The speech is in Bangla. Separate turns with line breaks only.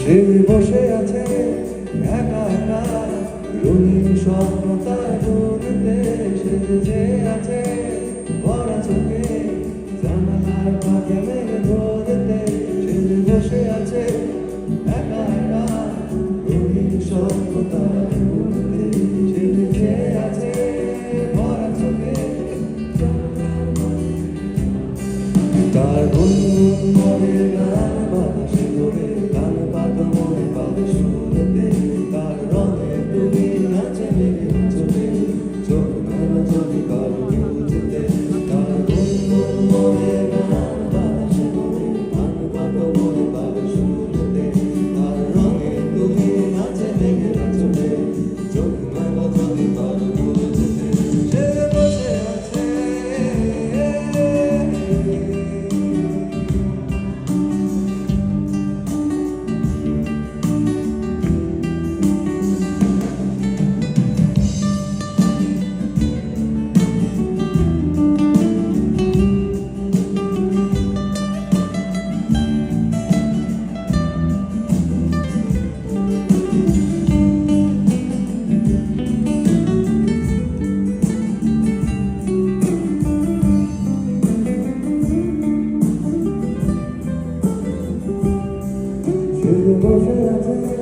সে বসে আছে একা একা, রঙিন স্বপ্ন তার বুনতে সেজে আছে। ভরা চোখে জানালার ফাঁকে মেঘ 날 웃는 너를 나 Depois de